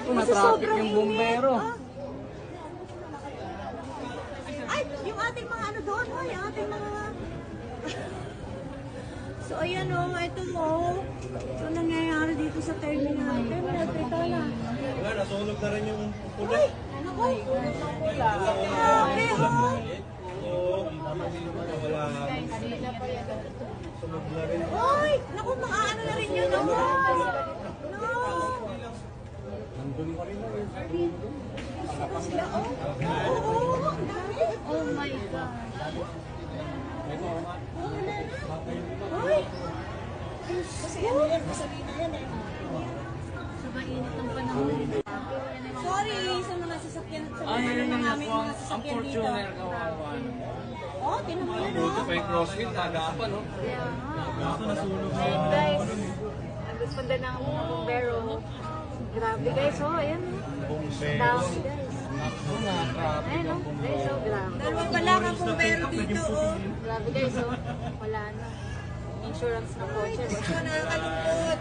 na-traffic yung bumbero. Ay, yung ating mga ano doon, ay, yung ating mga... So, ayan o, oh, ito mo. So, nangyayari dito sa terminal. Terminal, teka na. Wala, nasunog na rin yung pula. Ay, naku. Grabe, oh. Oo, wala. Sunog na rin. Ay, naku, makaano na rin yun, oh. No. Sino sila, oh? Oo, oo, ang dami. Oh my God. Ay. Kasi ano yan, gasolina yan eh. Sa mainit ng panahon. Sorry sa mga sasakyan sa Ay, yun na po mga ang sasakyan dito. Fortuner kawawa. Oh, tinan mo yan oh. pa yung crossfit, tagapan, no? Kaya nga. Ayun guys, nagresponda ng mga bumbero. Grabe guys, oh, ayan. oh. Dami guys. Na, ang oh. Guys, oh, grabe. Dalawa pa lang ang bumbero dito oh. Grabe guys, oh. Wala na. Insurance ng kotse. Nakakalungkot.